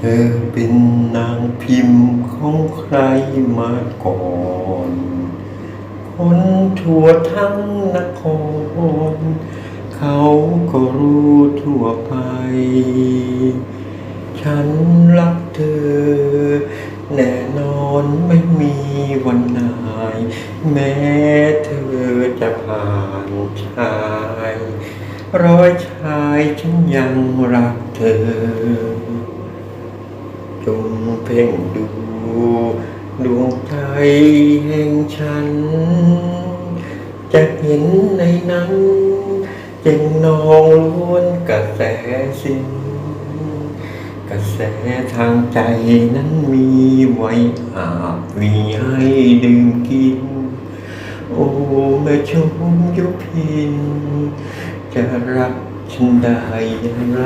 เธอเป็นนางพิมพ์ของใครมาก่อน คนทั่วทั้งนคร เขาก็รู้ทั่วไป ฉันรักเธอ แน่นอนไม่มีวันไหนแม้เธอจะผ่านชายร้อยชายฉันยังรักเธอ จงเพ่งดูดวงใจแห่งฉัน จะเห็นในนั้นเจงนองล้วนกระแสสิ้นกระแสทางใจนั้นมีไว้อาบมีให้ดื่มกิน โอ้แม่ชมยุพิน จะรักฉันได้อย่างไร